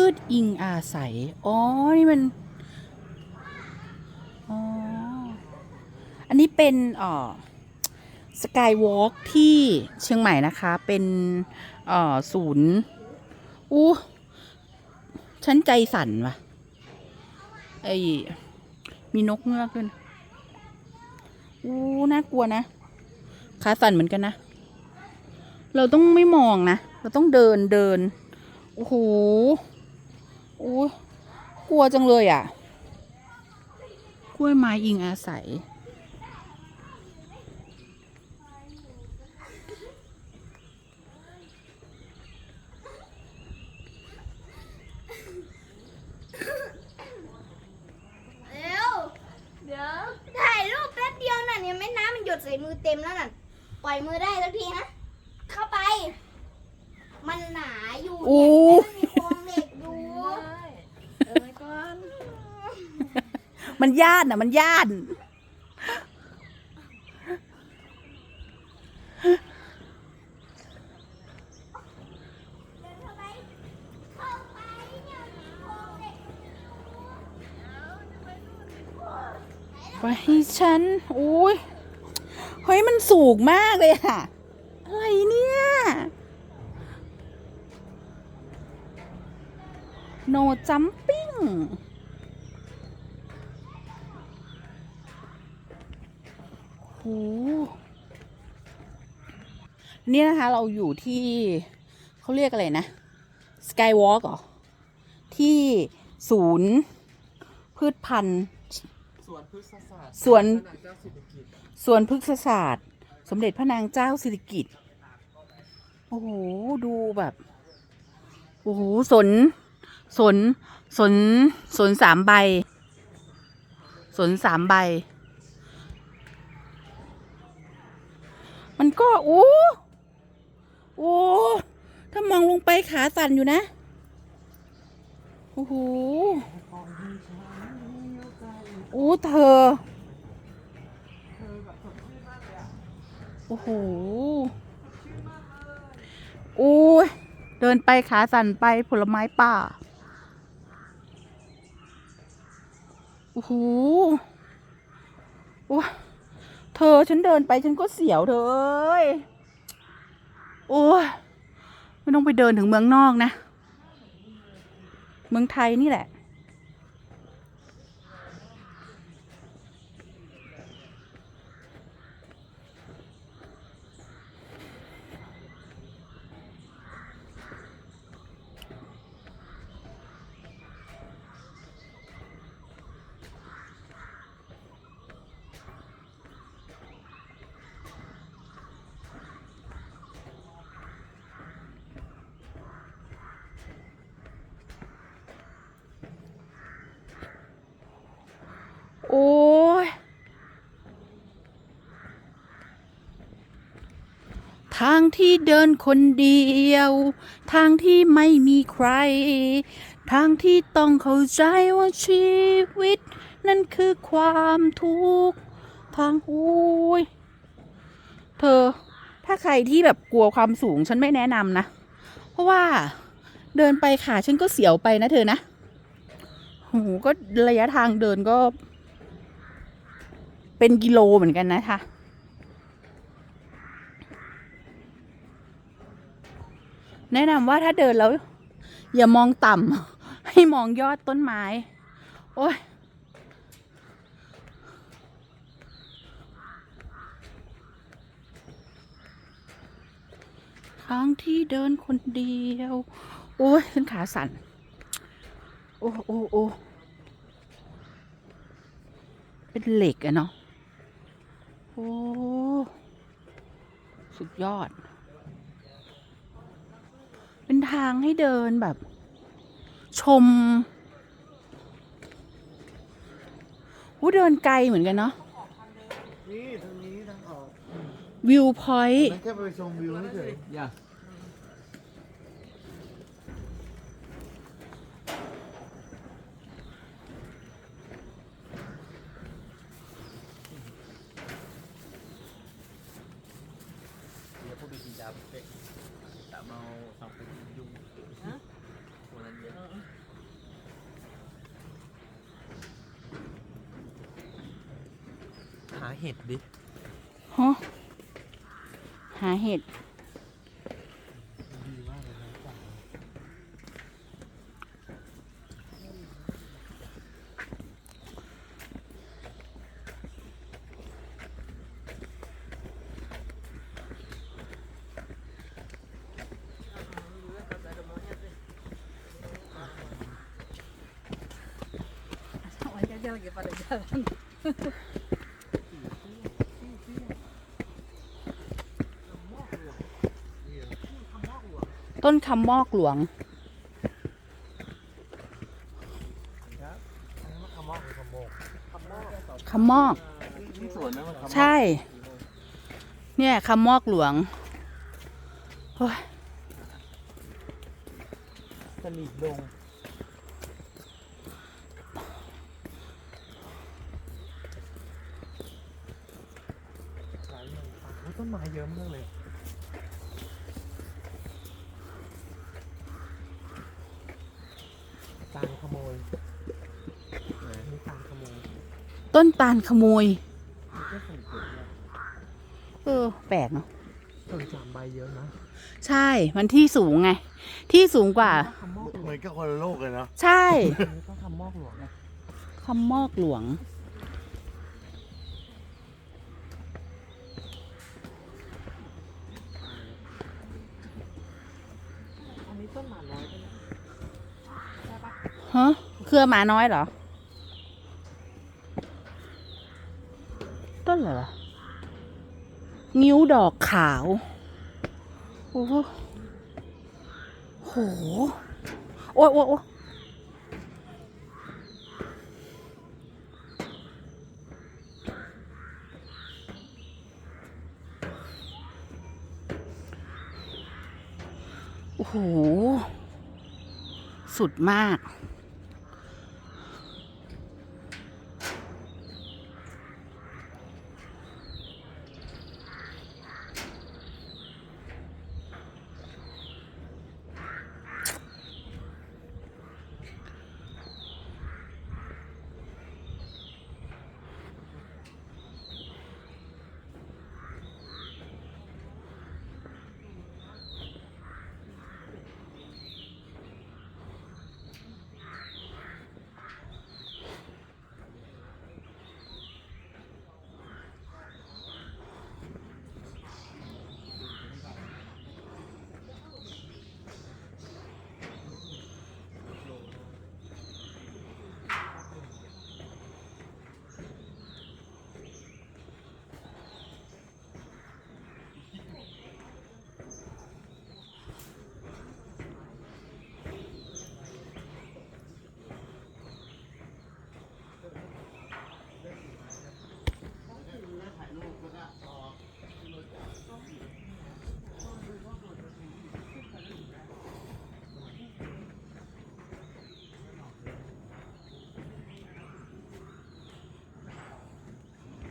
พืชอิงอาศัย อ๋อ นี่มัน อ๋อ อันนี้เป็นอ่อสกายวอล์กที่เชียงใหม่นะคะ เป็นอ่อศูนย์อู้ฉันใจสั่นว่ะ ไอมีนกเงือกด้วยนอู้น่ากลัวนะขาสั่นเหมือนกันนะ เราต้องไม่มองนะ เราต้องเดินเดิน โอ้โห อ้กลัวจังเลยอะ กล้วยไม้อิงอาศัย เร็ว เดี๋ยวถ่ายรูปแป๊บเดียวน่ะเนี่ยแม่น้ำมันหยดใส่มือเต็มแล้วน่ะ ปล่อยมือได้สักทีนะ เข้าไป มันหนาอยู่อู้เนี่ยมันมีโครงเหล็กอยู่ เออก่อน มันย่านอะ มันย่านเดินเข้าไปเข้าไปเนี่ยมีโครงเหล็กอยู่ไปให้ฉันโอ้ย เฮ้ย มันสูงมากเลยอะอะไรเนี่ย no jumping โห นี่นะคะเราอยู่ที่เขาเรียกอะไรนะ skywalk เหรอ ที่ศูนย์พืชพันธุ์สวนพฤกษศาสตร์สวนพระนางเจ้าสิริกิติ์ส่วนพฤกษศาสตร์ สมเด็จพระนางเจ้าสิริกิติ์โอ้โห ดูแบบ โอ้โห สน สน สน สนสามใบ สนสามใบ มันก็โอ้โอ้ถ้ามองลงไปขาสั่นอยู่นะโอ้โหโอ้เธอโอ้โหโอ้ยเดินไปขาสั่นไปผลไม้ป่าโอ้โหโอ้ เธอฉันเดินไปฉันก็เสียวเธอเอ้ยโอ้ยไม่ต้องไปเดินถึงเมืองนอกนะ เมืองไทยนี่แหละ โอ้ย ทางที่เดินคนเดียว ทางที่ไม่มีใคร ทางที่ต้องเข้าใจว่าชีวิต นั่นคือความทุกข์ทางโอ้ยเธอ ถ้าใครที่แบบกลัวความสูงฉันไม่แนะนำนะ เพราะว่าเดินไปขาฉันก็เสียวไปนะเธอนะโหก็ระยะทางเดินก็ เป็นกิโลเหมือนกันนะคะ แนะนำว่าถ้าเดินแล้ว อย่ามองต่ำให้มองยอดต้นไม้ โอ้ยทางที่เดินคนเดียว โอ้ยขึ้นขาสั่น โอ้โอ้โอ้เป็นเหล็กอะเนาะ โอ้ สุดยอด ทางให้เดินแบบ ชมอู้เดินไกลเหมือนกันเนาะนี่ตรงนี้ทางออกวิวพอยต์มันแค่ไปชมวิวเฉยอย่า dia pun bikin dapet tak mau sampai hujung Ha? Orang dia เห็ดดิฮะหาเห็ด ดีมากเลยนะจ๊ะ ต้นคำมอกหลวงครับอันนี้มันคำมอกหรือคำโมกคำมอกคำมอกนี่สวนนะมันคำมอก ใช่ เนี่ยคำมอกหลวงโอ้ยสลีดดงหลายหนึ่งปักอุ๊ยต้นไม้เยอะมากเลย ตาลขโมยนี่ตาลขโมยต้นตาลขโมยมันก็ส่งผลเนี่ยเออ แปลกเนาะ ส่งสามใบเยอะนะใช่ มันที่สูงไง ที่สูงกว่าคำมอกหลวเหมืงอนกับคนละโลกเลยเนาะใช่อันนี้ก็คำมอกหลวงนะคำมอกหลวง อันนี้ต้นหมาน้อยใช่ไหม ฮะเครือหมาน้อยเหรอ ต้นอะไรวะงิ้วดอกขาว โอ้โหโหโอ้ยโอ้ยโอ้โอ้โหสุดมากอ